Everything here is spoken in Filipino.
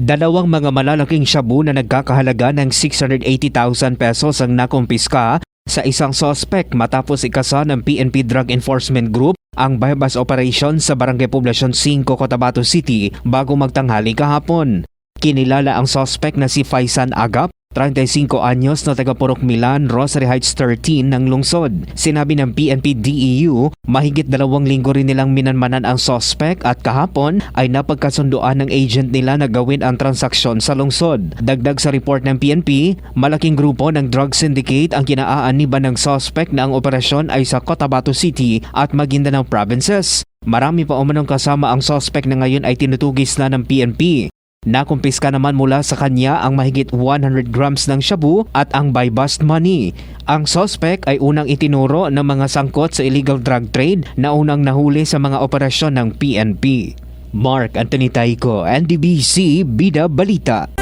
Dalawang mga malalaking shabu na nagkakahalaga ng 680,000 pesos ang nakumpiska sa isang sospek matapos ikasa ng PNP Drug Enforcement Group ang bypass operation sa Barangay Poblacion 5, Cotabato City bago magtanghali kahapon. Kinilala ang sospek na si Faisan Agap 35 anyos na taga Purok Milan, Rosary Heights 13 ng lungsod. Sinabi ng PNP DEU, mahigit dalawang linggo rin nilang minanmanan ang sospek at kahapon ay napagkasunduan ng agent nila na gawin ang transaksyon sa lungsod. Dagdag sa report ng PNP, malaking grupo ng drug syndicate ang kinaaaniban ng sospek na ang operasyon ay sa Cotabato City at Maguindanao provinces. Marami pa umanong kasama ang sospek na ngayon ay tinutugis na ng PNP. Nakumpiska naman mula sa kanya ang mahigit 100 grams ng shabu at ang buy bust money. Ang sospek ay unang itinuro ng mga sangkot sa illegal drug trade na unang nahuli sa mga operasyon ng PNP. Mark Anthony Taico, NDBC Bida Balita.